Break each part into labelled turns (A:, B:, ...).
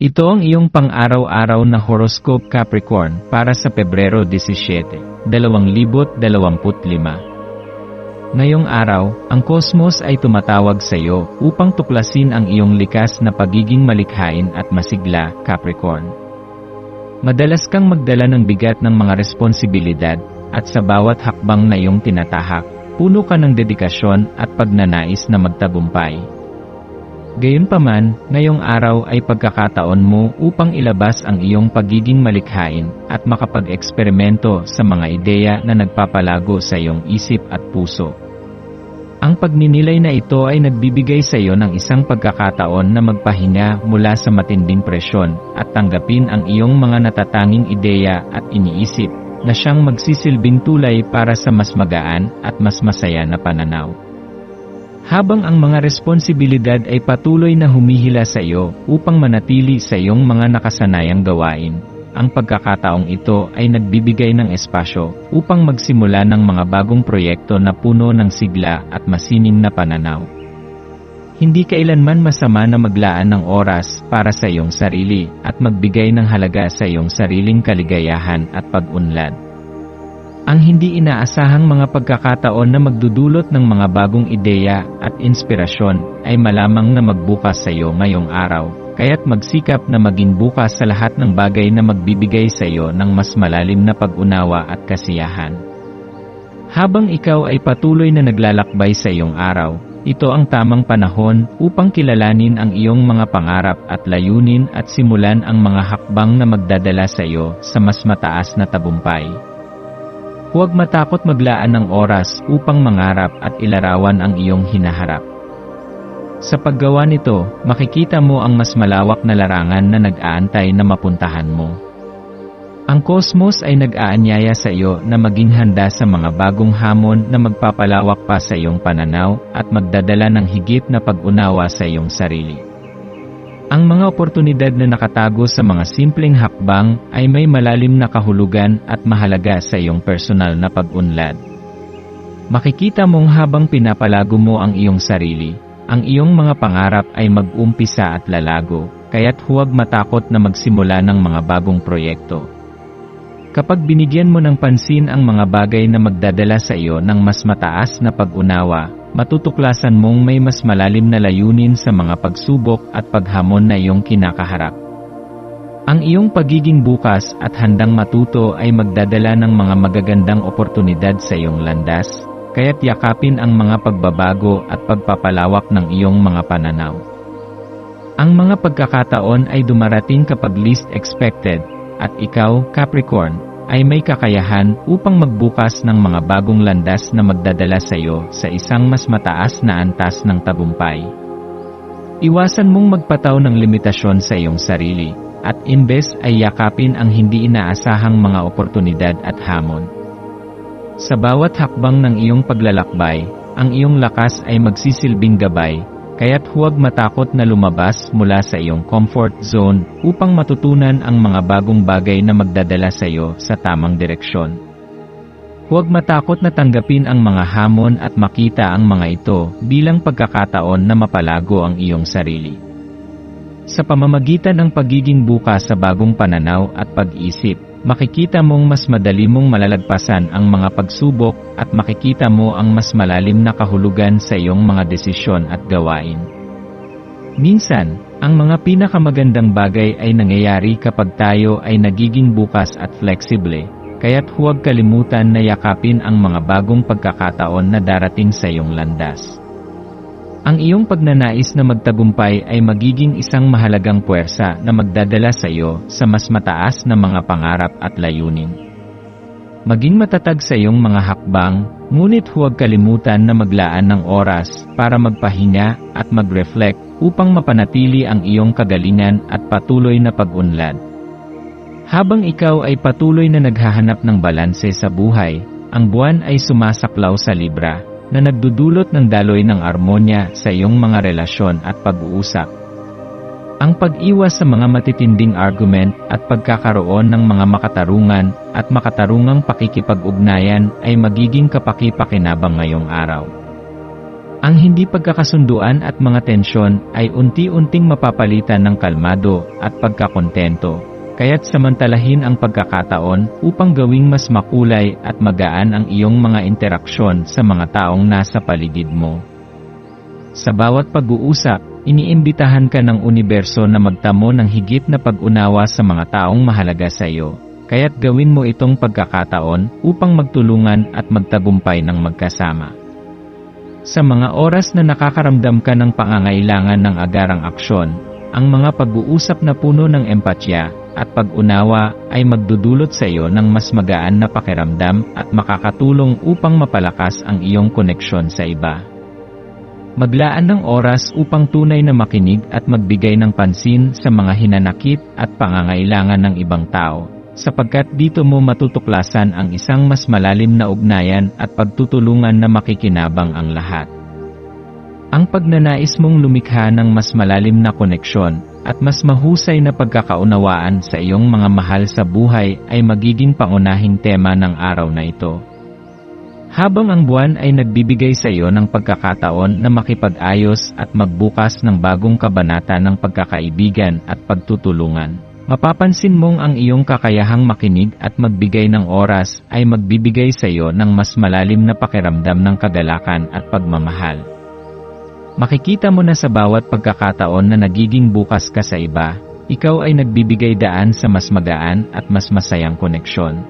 A: Ito ang iyong pang-araw-araw na horoscope Capricorn para sa Pebrero 17, 2025. Ngayong araw, ang kosmos ay tumatawag sa iyo upang tuklasin ang iyong likas na pagiging malikhain at masigla, Capricorn. Madalas kang magdala ng bigat ng mga responsibilidad, at sa bawat hakbang na iyong tinatahak, puno ka ng dedikasyon at pagnanais na magtagumpay. Gayunpaman, ngayong araw ay pagkakataon mo upang ilabas ang iyong pagiging malikhain at makapag-eksperimento sa mga ideya na nagpapalago sa iyong isip at puso. Ang pagninilay na ito ay nagbibigay sa iyo ng isang pagkakataon na magpahinga mula sa matinding presyon at tanggapin ang iyong mga natatanging ideya at iniisip na siyang magsisilbing tulay para sa mas magaan at mas masaya na pananaw. Habang ang mga responsibilidad ay patuloy na humihila sa iyo upang manatili sa iyong mga nakasanayang gawain, ang pagkakataong ito ay nagbibigay ng espasyo upang magsimula ng mga bagong proyekto na puno ng sigla at masining na pananaw. Hindi kailanman masama na maglaan ng oras para sa iyong sarili at magbigay ng halaga sa iyong sariling kaligayahan at pag-unlad. Ang hindi inaasahang mga pagkakataon na magdudulot ng mga bagong ideya at inspirasyon ay malamang na magbukas sa iyo ngayong araw, kaya't magsikap na maging bukas sa lahat ng bagay na magbibigay sa iyo ng mas malalim na pag-unawa at kasiyahan. Habang ikaw ay patuloy na naglalakbay sa iyong araw, ito ang tamang panahon upang kilalanin ang iyong mga pangarap at layunin at simulan ang mga hakbang na magdadala sa iyo sa mas mataas na tabumpay. Huwag matakot maglaan ng oras upang mangarap at ilarawan ang iyong hinaharap. Sa paggawa nito, makikita mo ang mas malawak na larangan na nag-aantay na mapuntahan mo. Ang kosmos ay nag-aanyaya sa iyo na maging handa sa mga bagong hamon na magpapalawak pa sa iyong pananaw at magdadala ng higit na pag-unawa sa iyong sarili. Ang mga oportunidad na nakatago sa mga simpleng hakbang ay may malalim na kahulugan at mahalaga sa iyong personal na pag-unlad. Makikita mong habang pinapalago mo ang iyong sarili, ang iyong mga pangarap ay mag-umpisa at lalago, kaya't huwag matakot na magsimula ng mga bagong proyekto. Kapag binigyan mo ng pansin ang mga bagay na magdadala sa iyo ng mas mataas na pag-unawa, matutuklasan mong may mas malalim na layunin sa mga pagsubok at paghamon na iyong kinakaharap. Ang iyong pagiging bukas at handang matuto ay magdadala ng mga magagandang oportunidad sa iyong landas, kaya't yakapin ang mga pagbabago at pagpapalawak ng iyong mga pananaw. Ang mga pagkakataon ay dumarating kapag least expected, at ikaw, Capricorn, ay may kakayahan upang magbukas ng mga bagong landas na magdadala sa iyo sa isang mas mataas na antas ng tagumpay. Iwasan mong magpataw ng limitasyon sa iyong sarili, at imbes ay yakapin ang hindi inaasahang mga oportunidad at hamon. Sa bawat hakbang ng iyong paglalakbay, ang iyong lakas ay magsisilbing gabay, Kaya't huwag matakot na lumabas mula sa iyong comfort zone upang matutunan ang mga bagong bagay na magdadala sa iyo sa tamang direksyon. Huwag matakot na tanggapin ang mga hamon at makita ang mga ito bilang pagkakataon na mapalago ang iyong sarili. Sa pamamagitan ng pagiging bukas sa bagong pananaw at pag-isip, makikita mong mas madali mong malalagpasan ang mga pagsubok at makikita mo ang mas malalim na kahulugan sa iyong mga desisyon at gawain. Minsan, ang mga pinakamagandang bagay ay nangyayari kapag tayo ay nagiging bukas at flexible, kaya't huwag kalimutan na yakapin ang mga bagong pagkakataon na darating sa iyong landas. Ang iyong pagnanais na magtagumpay ay magiging isang mahalagang puwersa na magdadala sa iyo sa mas mataas na mga pangarap at layunin. Maging matatag sa iyong mga hakbang, ngunit huwag kalimutan na maglaan ng oras para magpahinga at mag-reflect upang mapanatili ang iyong kagalingan at patuloy na pag-unlad. Habang ikaw ay patuloy na naghahanap ng balanse sa buhay, ang buwan ay sumasaklaw sa Libra, na nagdudulot ng daloy ng armonya sa iyong mga relasyon at pag-uusap. Ang pag-iwas sa mga matitinding argument at pagkakaroon ng mga makatarungan at makatarungang pakikipag-ugnayan ay magiging kapaki-pakinabang ngayong araw. Ang hindi pagkakasunduan at mga tensyon ay unti-unting mapapalitan ng kalmado at pagkakontento, kaya't samantalahin ang pagkakataon upang gawing mas makulay at magaan ang iyong mga interaksyon sa mga taong nasa paligid mo. Sa bawat pag-uusap, iniimbitahan ka ng universo na magtamo ng higit na pag-unawa sa mga taong mahalaga sa iyo, kaya't gawin mo itong pagkakataon upang magtulungan at magtagumpay ng magkasama. Sa mga oras na nakakaramdam ka ng pangangailangan ng agarang aksyon, ang mga pag-uusap na puno ng empatya at pag-unawa ay magdudulot sa iyo ng mas magaan na pakiramdam at makakatulong upang mapalakas ang iyong koneksyon sa iba. Maglaan ng oras upang tunay na makinig at magbigay ng pansin sa mga hinanakit at pangangailangan ng ibang tao, sapagkat dito mo matutuklasan ang isang mas malalim na ugnayan at pagtutulungan na makikinabang ang lahat. Ang pagnanais mong lumikha ng mas malalim na koneksyon at mas mahusay na pagkakaunawaan sa iyong mga mahal sa buhay ay magiging pangunahing tema ng araw na ito. Habang ang buwan ay nagbibigay sa iyo ng pagkakataon na makipag-ayos at magbukas ng bagong kabanata ng pagkakaibigan at pagtutulungan, mapapansin mong ang iyong kakayahang makinig at magbigay ng oras ay magbibigay sa iyo ng mas malalim na pakiramdam ng kagalakan at pagmamahal. Makikita mo na sa bawat pagkakataon na nagiging bukas ka sa iba, ikaw ay nagbibigay daan sa mas magaan at mas masayang koneksyon.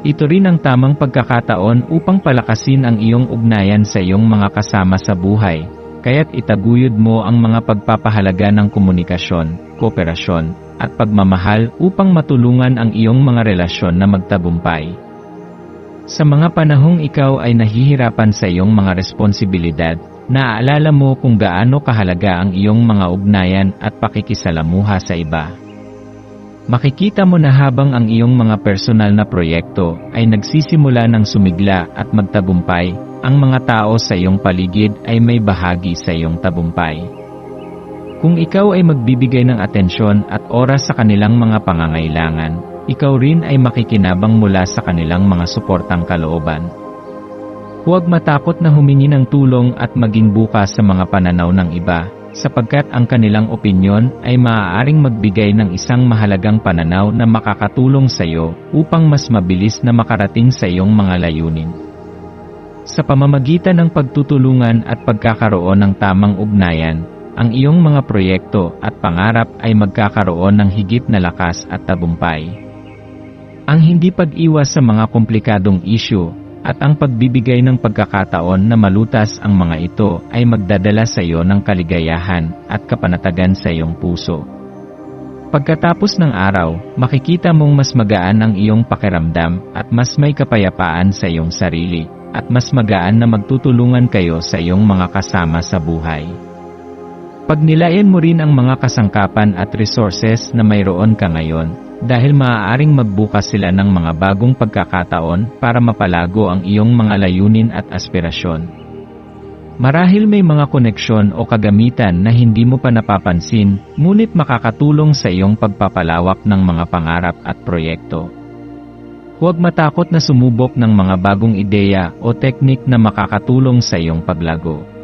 A: Ito rin ang tamang pagkakataon upang palakasin ang iyong ugnayan sa iyong mga kasama sa buhay, kaya't itaguyod mo ang mga pagpapahalaga ng komunikasyon, kooperasyon, at pagmamahal upang matulungan ang iyong mga relasyon na magtagumpay. Sa mga panahong ikaw ay nahihirapan sa iyong mga responsibilidad, naaalala mo kung gaano kahalaga ang iyong mga ugnayan at pakikisalamuha sa iba. Makikita mo na habang ang iyong mga personal na proyekto ay nagsisimula ng sumigla at magtagumpay, ang mga tao sa iyong paligid ay may bahagi sa iyong tagumpay. Kung ikaw ay magbibigay ng atensyon at oras sa kanilang mga pangangailangan, ikaw rin ay makikinabang mula sa kanilang mga suportang kalooban. Huwag matakot na humingi ng tulong at maging bukas sa mga pananaw ng iba, sapagkat ang kanilang opinyon ay maaaring magbigay ng isang mahalagang pananaw na makakatulong sa iyo upang mas mabilis na makarating sa iyong mga layunin. Sa pamamagitan ng pagtutulungan at pagkakaroon ng tamang ugnayan, ang iyong mga proyekto at pangarap ay magkakaroon ng higit na lakas at tagumpay. Ang hindi pag-iwas sa mga komplikadong isyu at ang pagbibigay ng pagkakataon na malutas ang mga ito ay magdadala sa iyo ng kaligayahan at kapanatagan sa iyong puso. Pagkatapos ng araw, makikita mong mas magaan ang iyong pakiramdam at mas may kapayapaan sa iyong sarili, at mas magaan na magtutulungan kayo sa iyong mga kasama sa buhay. Pagnilayan mo rin ang mga kasangkapan at resources na mayroon ka ngayon, dahil maaaring magbukas sila ng mga bagong pagkakataon para mapalago ang iyong mga layunin at aspirasyon. Marahil may mga koneksyon o kagamitan na hindi mo pa napapansin, ngunit makakatulong sa iyong pagpapalawak ng mga pangarap at proyekto. Huwag matakot na sumubok ng mga bagong ideya o teknik na makakatulong sa iyong paglago.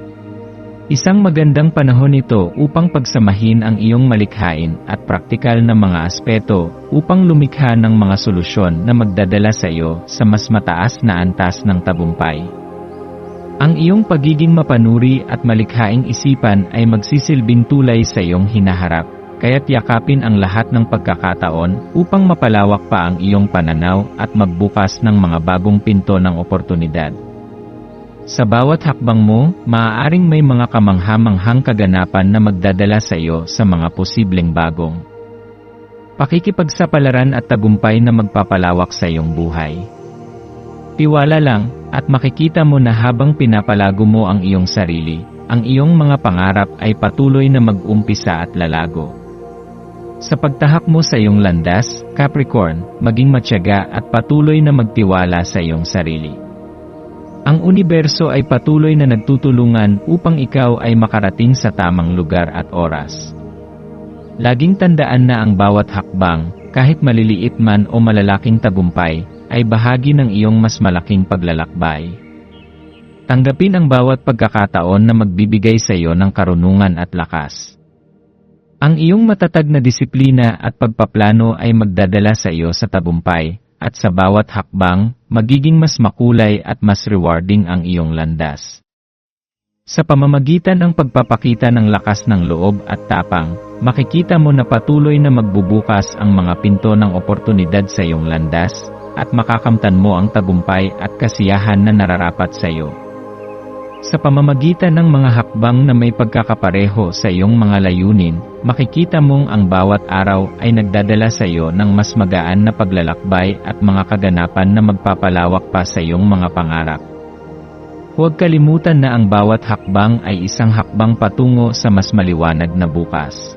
A: Isang magandang panahon ito upang pagsamahin ang iyong malikhain at praktikal na mga aspeto upang lumikha ng mga solusyon na magdadala sa iyo sa mas mataas na antas ng tabumpay. Ang iyong pagiging mapanuri at malikhaing isipan ay magsisilbing tulay sa iyong hinaharap, kaya't yakapin ang lahat ng pagkakataon upang mapalawak pa ang iyong pananaw at magbukas ng mga bagong pinto ng oportunidad. Sa bawat hakbang mo, maaaring may mga kamanghamanghang kaganapan na magdadala sa iyo sa mga posibleng bagong pakikipagsapalaran at tagumpay na magpapalawak sa iyong buhay. Tiwala lang, at makikita mo na habang pinapalago mo ang iyong sarili, ang iyong mga pangarap ay patuloy na mag-umpisa at lalago. Sa pagtahak mo sa iyong landas, Capricorn, maging matyaga at patuloy na magtiwala sa iyong sarili. Ang universo ay patuloy na nagtutulungan upang ikaw ay makarating sa tamang lugar at oras. Laging tandaan na ang bawat hakbang, kahit maliliit man o malalaking tagumpay, ay bahagi ng iyong mas malaking paglalakbay. Tanggapin ang bawat pagkakataon na magbibigay sa iyo ng karunungan at lakas. Ang iyong matatag na disiplina at pagpaplano ay magdadala sa iyo sa tagumpay, at sa bawat hakbang, magiging mas makulay at mas rewarding ang iyong landas. Sa pamamagitan ng pagpapakita ng lakas ng loob at tapang, makikita mo na patuloy na magbubukas ang mga pinto ng oportunidad sa iyong landas, at makakamtan mo ang tagumpay at kasiyahan na nararapat sa iyo. Sa pamamagitan ng mga hakbang na may pagkakapareho sa iyong mga layunin, makikita mong ang bawat araw ay nagdadala sa iyo ng mas magaan na paglalakbay at mga kaganapan na magpapalawak pa sa iyong mga pangarap. Huwag kalimutan na ang bawat hakbang ay isang hakbang patungo sa mas maliwanag na bukas.